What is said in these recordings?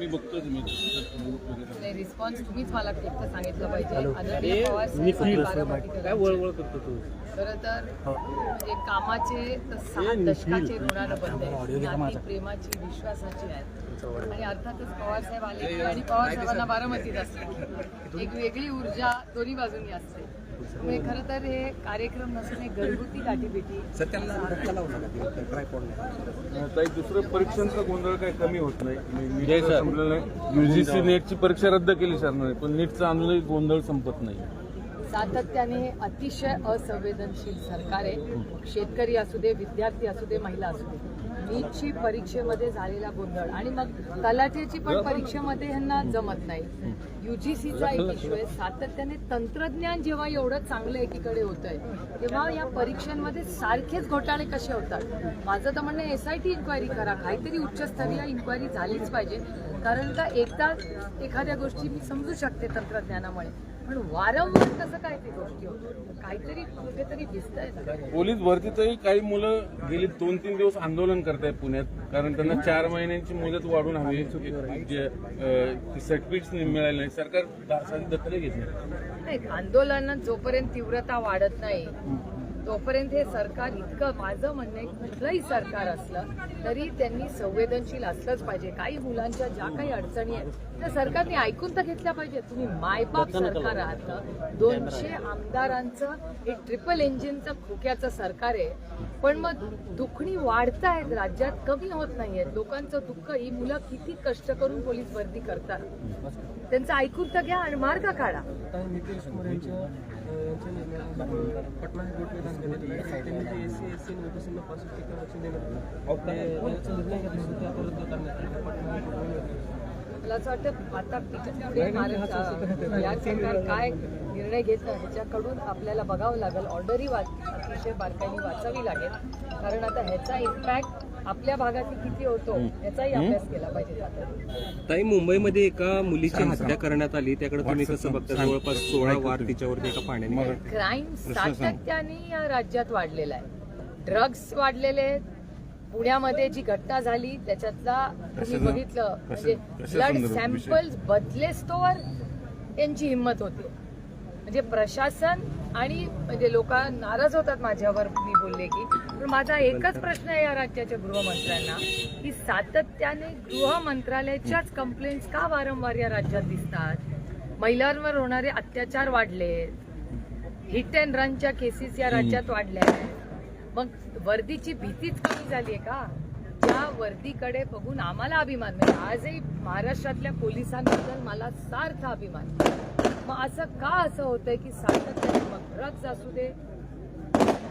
मी. वगैरे. नाही रिस्पॉन्स तुम्हीच मला एक तर सांगितलं पाहिजे आदरणीय पवार साहेब. काय वळवळ करतो तू? खरं तर म्हणजे कामाचे दशकाचे ऋणानं बंद आहे नाती प्रेमाची विश्वासाची आहेत. आणि अर्थातच पवार साहेब आले की आणि पवार साहेबांना बारामतीत असते एक वेगळी ऊर्जा दोन्ही बाजूनी असते. त्यामुळे खरं तर हे कार्यक्रम नसून एक घरगुती गाठीभेटी. ताई दुसरं परीक्षांचा गोंधळ काही कमी होत नाही. नाही युजीसी नेटची परीक्षा रद्द केली सरकारने पण नीटचा अजूनही गोंधळ संपत नाही. सातत्याने अतिशय असंवेदनशील सरकार आहे. शेतकरी असू दे विद्यार्थी असू दे महिला असू दे. नीटची परीक्षेमध्ये झालेला गोंधळ. आणि मग तलाठ्याची पण परीक्षेमध्ये ह्यांना जमत नाही. युजीसीचा एक इश्यू आहे. सातत्याने तंत्रज्ञान जेव्हा एवढं चांगलं एकीकडे होत आहे तेव्हा या परीक्षांमध्ये सारखेच घोटाळे कसे होतात? माझं तर म्हणणं एस आय टी इन्क्वायरी करा. काहीतरी उच्चस्तरीय इन्क्वायरी झालीच पाहिजे. कारण का एकदा एखाद्या गोष्टी मी समजू शकते तंत्रज्ञानामुळे. पण वारंवार कसं काय ते गोष्टी होतात? काहीतरी कुठेतरी दिसतंय. पोलीस भरतीतही काही मुलं गेली दोन तीन दिवस आंदोलन करतायत पुण्यात. कारण त्यांना चार महिन्यांची मुदत वाढून हवी जे सर्टिफिकेट मिळाले नाही. सरकार दखल घेत नाही. नाही आंदोलनात जोपर्यंत तीव्रता वाढत नाही तोपर्यंत हे सरकार इतकं माझं म्हणणं आहे कुठलंही सरकार असलं तरी त्यांनी संवेदनशील असलंच पाहिजे. काही मुलांच्या ज्या काही अडचणी आहेत त्या सरकारने ऐकून तर घेतल्या पाहिजे तुम्ही मायबाप सरकार आहात. दोनशे आमदारांचं हे ट्रिपल इंजिनचं खोक्याचं सरकार आहे. पण मग दुखणी वाढतायत राज्यात कमी होत नाहीयेत. लोकांचं दुःख ही मुलं किती कष्ट करून पोलीस भरती करतात. त्यांचं ऐकून तर घ्या आणि मार्ग काढा. आता नितीश कुमार यांच्या अ, यांच्या निर्णयाला पटना हायकोर्टने धान्य दिलेलं आहे त्यांनी जे एस सी एस सी ओबीसींना पाच टक्के आरक्षण देण्यात आलं ते याचा निर्णय घेतला होता आता रद्द करण्यात आला पटना हायकोर्टाने मला असं वाटतं आता पुढे महाराष्ट्र या सरकार काय निर्णय घेतं ह्याच्याकडून आपल्याला बघावं लागेल. ऑर्डरही वाच अतिशय बारकाईने वाचावी लागेल. कारण आता ह्याचा इम्पॅक्ट आपल्या भागात किती होतो याचाही अभ्यास केला पाहिजे आता. ताई मुंबईमध्ये एका मुलीची हत्या करण्यात आली. त्याकडे तुम्ही कसं बघता? जवळपास सोळा वार तिच्यावरती एका पाण्याने क्राईम सातत्याने या राज्यात वाढलेला आहे. ड्रग्ज वाढलेले आहेत. पुण्यामध्ये जी घटना झाली त्याच्यातला तुम्ही बघितलं. म्हणजे ब्लड सॅम्पल्स बदलेस तोवर त्यांची हिंमत होती. म्हणजे प्रशासन आणि म्हणजे लोक नाराज होतात माझ्यावर मी बोलले की. पण माझा एकच प्रश्न आहे या राज्याच्या गृहमंत्र्यांना की सातत्याने गृह मंत्रालयाच्याच कंप्लेंट्स का वारंवार या राज्यात दिसतात? महिलांवर होणारे अत्याचार वाढले. हिट अँड रनच्या केसेस या राज्यात वाढल्या. आहेत मग वर्दीची भीतीच कमी झाली आहे का? ज्या वर्दीकडे बघून आम्हाला अभिमान म्हणजे आजही महाराष्ट्रातल्या पोलिसांबद्दल मला सार्थ अभिमान. मग असं का असं होतंय की सातत्याने मग ड्रग्ज असू दे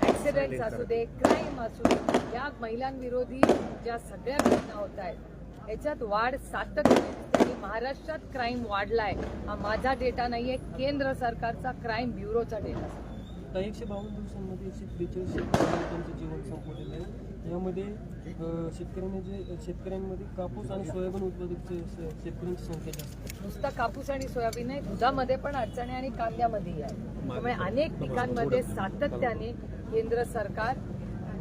ऍक्सिडेंट्स असू दे क्राईम असू दे या महिलांविरोधी ज्या सगळ्या घटना होत आहेत याच्यात वाढ सातत्याने. महाराष्ट्रात क्राईम वाढलाय. हा माझा डेटा नाहीये केंद्र सरकारचा क्राईम ब्युरोचा डेटा आता एकशे बावन्न दिवसांमध्ये एकशे त्रेचाळीस शेतकऱ्यांनी त्यांचं जीवन संपवलेलं आहे. यामध्ये शेतकऱ्यांनी जे शेतकऱ्यांमध्ये कापूस आणि सोयाबीन उत्पादित शेतकऱ्यांची संख्या जास्त नुसता कापूस आणि सोयाबीन आहे दुधामध्ये पण अडचणी आणि कांद्यामध्येही आहे. त्यामुळे अनेक पिकांमध्ये सातत्याने केंद्र सरकार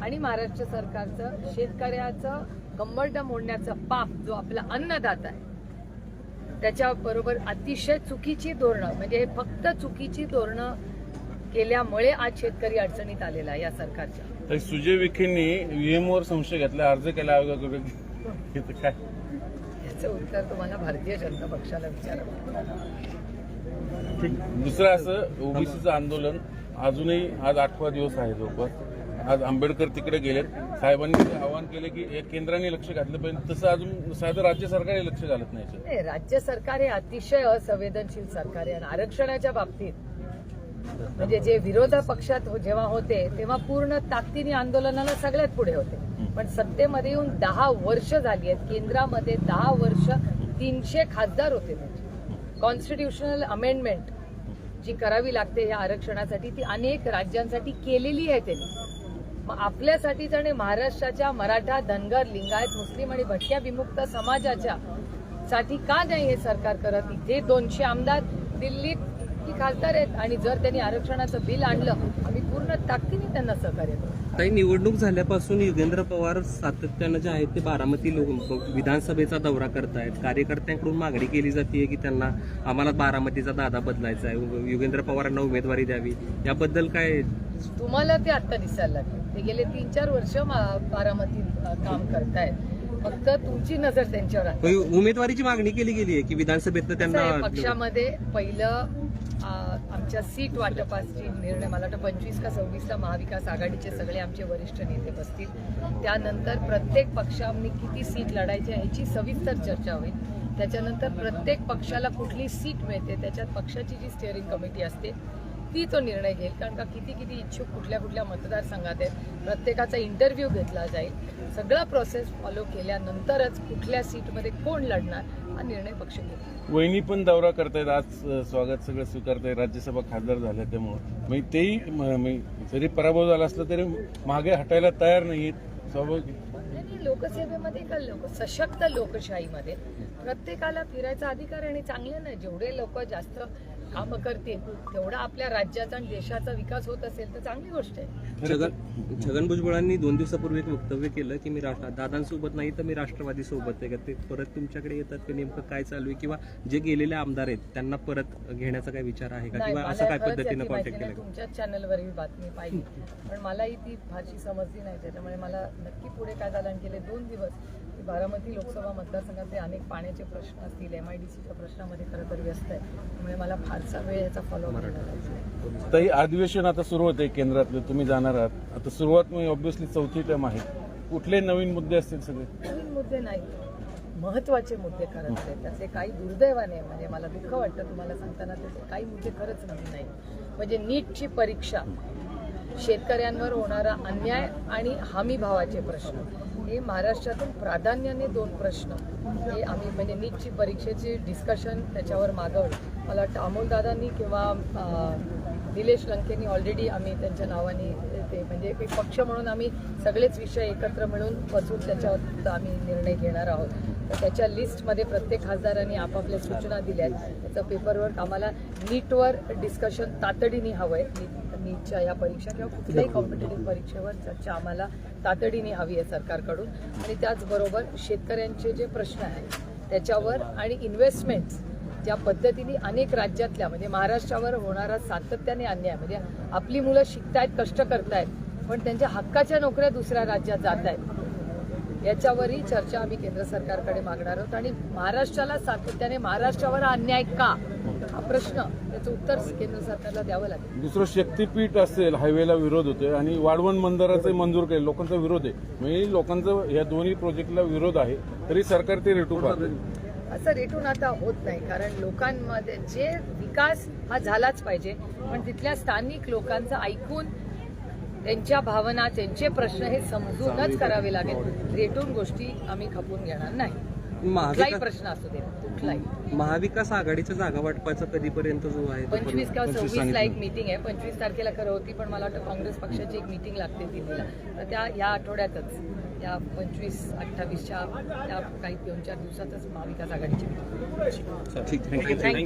आणि महाराष्ट्र सरकारचं शेतकऱ्याचं कंबरड मोडण्याचं पाप जो आपला अन्नदाता आहे त्याच्याबरोबर अतिशय चुकीची धोरणं म्हणजे फक्त चुकीची धोरणं केल्यामुळे आज शेतकरी अडचणीत आलेला आहे या सरकारच्या. सुजय विखेंनी ईएम वर संशय घेतला अर्ज केला आयोगाकडे काय? याचं उत्तर तुम्हाला भारतीय जनता पक्षाला विचारावं दुसरं असं ओबीसीचं आंदोलन अजूनही आज आठवा दिवस आहे जवळपास आज आंबेडकर तिकडे गेलेत. साहेबांनी आवाहन केले की एक केंद्राने लक्ष घातलं पाहिजे. तसं अजून साधं राज्य सरकारही लक्ष घालत. नाही राज्य सरकार हे अतिशय असंवेदनशील सरकार आहे आणि आरक्षणाच्या बाबतीत म्हणजे जे विरोधी पक्षात हो- जेव्हा होते तेव्हा पूर्ण ताकदीने आंदोलनाला सगळ्यात पुढे होते. पण सत्तेमध्ये येऊन दहा वर्ष झाली आहेत. केंद्रामध्ये दहा वर्ष तीनशे खासदार होते त्यांचे. कॉन्स्टिट्युशनल अमेंडमेंट जी करावी लागते या आरक्षणासाठी ती अनेक राज्यांसाठी केलेली आहे त्यांनी. मग आपल्यासाठीच आणि महाराष्ट्राच्या मराठा धनगर लिंगायत मुस्लिम आणि भटक्या विमुक्त समाजाच्या साठी का नाही हे सरकार करत? इथे दोनशे आमदार दिल्लीत ही खासदार आहेत आणि जर त्यांनी आरक्षणाचं बिल आणलं आम्ही पूर्ण ताकदीने त्यांना सहकार्य करू. ताई निवडणूक झाल्यापासून युगेंद्र पवार सातत्यानं जे आहेत ते बारामती लोक विधानसभेचा दौरा करतायत. कार्यकर्त्यांकडून मागणी केली जाते की त्यांना आम्हाला बारामतीचा दादा बदलायचा आहे. युगेंद्र पवारांना उमेदवारी द्यावी. याबद्दल काय? तुम्हाला ते आता दिसायला लागले. ते गेले तीन चार वर्ष बारामतीत काम करतायत. फक्त तुमची नजर त्यांच्यावर उमेदवारीची मागणी केली गेली आहे की विधानसभेत त्यांना पक्षामध्ये पहिलं आमच्या सीट वाटपाची निर्णय मला वाटतं पंचवीस का सव्वीसला महाविकास आघाडीचे सगळे आमचे वरिष्ठ नेते बसतील. त्यानंतर प्रत्येक पक्षांनी किती सीट लढायची आहे ह्याची सविस्तर चर्चा होईल. त्याच्यानंतर प्रत्येक पक्षाला कुठली सीट मिळते त्याच्यात पक्षाची जी स्टिअरिंग कमिटी असते ती तो निर्णय घेईल? कारण का किती किती इच्छुक कुठल्या कुठल्या मतदारसंघात आहेत? प्रत्येकाचा इंटरव्ह्यू घेतला जाईल. सगळा प्रोसेस फॉलो केल्यानंतरच कुठल्या सीटमध्ये कोण लढणार हा निर्णय पक्ष घेईल. वहिनी पण दौरा करतायत. आज स्वागत सगळं स्वीकारतायत. राज्यसभा खासदार झाल्या त्यामुळं. म्हणजे तेही म- म्हणजे जरी पराभव झाला असला तरी मागे हटायला तयार नाहीत स्वाभाविक. लोकसेवेमध्ये का लोक सशक्त लोकशाहीमध्ये प्रत्येकाला फिरायचा अधिकार आणि चांगले नाही. जेवढे लोक जास्त कामं करतील तेवढा आपल्या राज्याचा आणि देशाचा विकास होत असेल तर चांगली गोष्ट आहे. छगन छगन भुजबळांनी दोन दिवसापूर्वी एक वक्तव्य केलं की मी राष्ट्र दादांसोबत नाही तर मी राष्ट्रवादी सोबत आहे. का ते परत तुमच्याकडे येतात की नेमकं काय चालू आहे? किंवा जे गेलेले आमदार आहेत त्यांना परत घेण्याचा काय विचार आहे का? नाही किंवा असं काय खरंच पद्धतीनं याची माहिती कॉन्टॅक्ट नाही. केलं? तुमच्याच चॅनलवर ही बातमी पाहिली. पण मलाही ती फारशी समजली नाही. त्याच्यामुळे मला नक्की पुढे काय झालं आणि गेले दोन दिवस मी बारामती लोकसभा मतदारसंघातले अनेक पाण्याचे प्रश्न असतील एम आय डी सीच्या प्रश्नामध्ये खरं तर व्यस्त आहे. त्यामुळे मला फारसा फॉलो ताई अधिवेशन आता सुरू होते केंद्रातले तुम्ही जाणार आहात. आता सुरुवात मग ऑब्व्हियसली चौथी टर्म आहे. कुठले नवीन मुद्दे असतील सगळे? नवीन मुद्दे नाही. महत्त्वाचे मुद्दे खरंच आहेत. त्याचे काही दुर्दैवाने म्हणजे मला दुःख वाटतं तुम्हाला सांगताना त्याचे काही मुद्दे खरंच नवीन नाही. म्हणजे नीटची परीक्षा. शेतकऱ्यांवर होणारा अन्याय आणि हमी भावाचे प्रश्न. हे महाराष्ट्रातून प्राधान्याने दोन प्रश्न. हे आम्ही म्हणजे नीटची परीक्षेची डिस्कशन त्याच्यावर मागवलं. मला वाटतं अमोलदादांनी किंवा निलेश लंकेनी ऑलरेडी आम्ही त्यांच्या नावाने ते म्हणजे एक पक्ष म्हणून आम्ही सगळेच विषय एकत्र मिळून बसून त्याच्यावर आम्ही निर्णय घेणार आहोत. तर त्याच्या लिस्टमध्ये प्रत्येक खासदारांनी आपापल्या सूचना दिल्या आहेत. त्याचं पेपरवर्क आम्हाला नीटवर डिस्कशन तातडीने हवं आहे नीट नीटच्या या परीक्षा किंवा कुठल्याही कॉम्पिटेटिव्ह परीक्षेवर चर्चा आम्हाला तातडीने हवी आहे सरकारकडून. आणि त्याचबरोबर शेतकऱ्यांचे जे प्रश्न आहेत त्याच्यावर आणि इन्व्हेस्टमेंट्स ज्या पद्धतीने अनेक राज्यातल्या म्हणजे महाराष्ट्रावर होणारा सातत्याने अन्याय म्हणजे आपली मुलं शिकतायत कष्ट करतायत पण त्यांच्या हक्काच्या नोकऱ्या दुसऱ्या राज्यात जात आहेत याच्यावरही चर्चा आम्ही केंद्र सरकारकडे मागणार आहोत. आणि महाराष्ट्राला सातत्याने महाराष्ट्रावर हा अन्याय का? हा प्रश्न त्याचं उत्तर केंद्र सरकारला द्यावं लागेल. दुसरं शक्तीपीठ असेल हायवेला विरोध होतोय आणि वाढवण बंदराचे मंजूर केले लोकांचा विरोध आहे. म्हणजे लोकांचा या दोन्ही प्रोजेक्टला विरोध आहे तरी सरकार ते रेटू पाहते असं रेटून आता होत नाही कारण लोकांमध्ये जे विकास हा झालाच पाहिजे. पण तिथल्या स्थानिक लोकांचं ऐकून त्यांच्या भावना त्यांचे प्रश्न हे समजूनच करावे लागेल. रेटून गोष्टी आम्ही खपून घेणार नाही. कुठलाही महाविकास प्रश्न असू दे कुठलाही महाविकास आघाडीच्या जागा वाटपाचा कधीपर्यंत जो आहे तो पंचवीस किंवा पंचवीस सव्वीस ला एक सांगितलं. मीटिंग आहे पंचवीस तारखेला खरं होती पण मला वाटतं काँग्रेस पक्षाची एक मीटिंग लागते दिल्लीला तर त्या या आठवड्यातच या पंचवीस अठ्ठावीसच्या त्या काही दोन चार दिवसातच महाविकास आघाडीची meeting. ठीक थँक्यू थँक्यू